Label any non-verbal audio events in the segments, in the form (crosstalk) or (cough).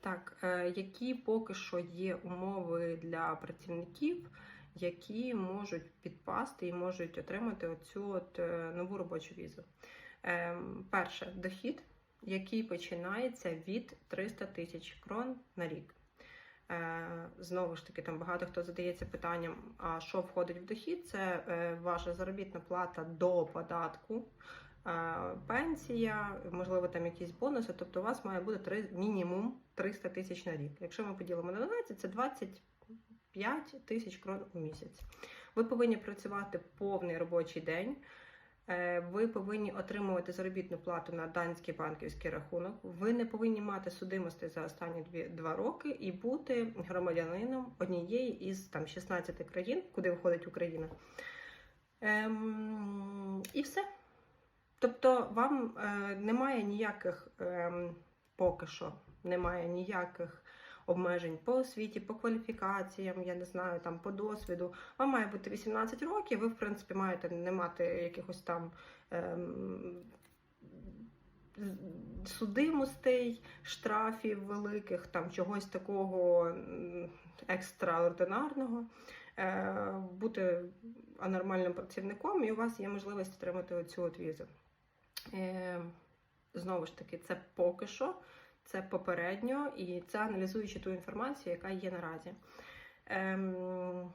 Так, е, які поки що є умови для працівників, які можуть підпасти і можуть отримати оцю от е, нову робочу візу? Ем, Перше, дохід, який починається від 300 тисяч крон на рік. Е, Знову ж таки, там багато хто задається питанням: а що входить в дохід? Це ваша заробітна плата до податку, пенсія, можливо, там якісь бонуси. Тобто, у вас має бути три, мінімум 300 тисяч на рік. Якщо ми поділимо на 12, це 25 тисяч крон у місяць. Ви повинні працювати повний робочий день. Е, Ви повинні отримувати заробітну плату на данський банківський рахунок. Ви не повинні мати судимості за останні дві два роки і бути громадянином однієї із там 16 країн, куди входить Україна. Ем, і все. Тобто, вам е, немає ніяких ем, поки що немає ніяких обмежень по освіті, по кваліфікаціям, я не знаю, там по досвіду. Вам має бути 18 років, ви, в принципі, маєте не мати якихось там з- судимостей, штрафів великих, там чогось такого екстраординарного. Е, бути анормальним працівником, і у вас є можливість отримати оцю от візу. Е, знову ж таки, це поки що, це попередньо, і це аналізуючи ту інформацію, яка є наразі. Ем,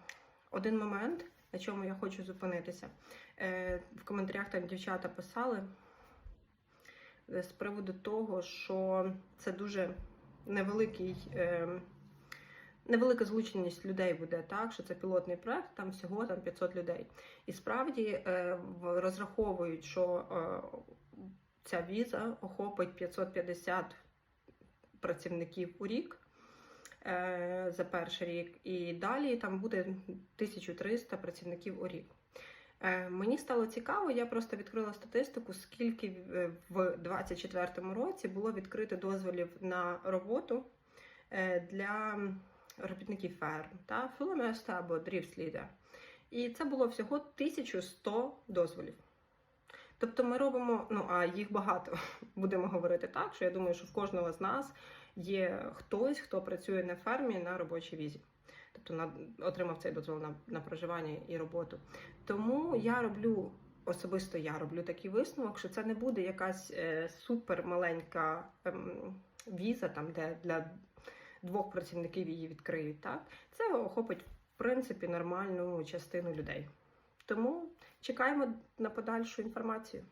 один момент, на чому я хочу зупинитися. Е, в коментарях там дівчата писали е, з приводу того, що це дуже невеликий. ем, Невелика злученість людей буде так, що це пілотний проект, там всього там 500 людей. І справді е, розраховують, що е, ця віза охопить 550 працівників у рік е, за перший рік, і далі там буде 1300 працівників у рік. Мені стало цікаво, я просто відкрила статистику, скільки в 2024 році було відкрито дозволів на роботу для робітників ферм та філоместа або дрівсліда. І це було всього 1100 дозволів. Тобто ми робимо, ну а їх багато, (laughs) будемо говорити так, що я думаю, що в кожного з нас є хтось, хто працює на фермі на робочій візі. Тобто на, отримав цей дозвол на, на проживання і роботу. Тому я роблю, особисто я роблю такий висновок, що це не буде якась е, супер ем, віза, там, де для двох працівників її відкриють. Так? Це охопить, в принципі, нормальну частину людей. Тому чекаємо на подальшу інформацію.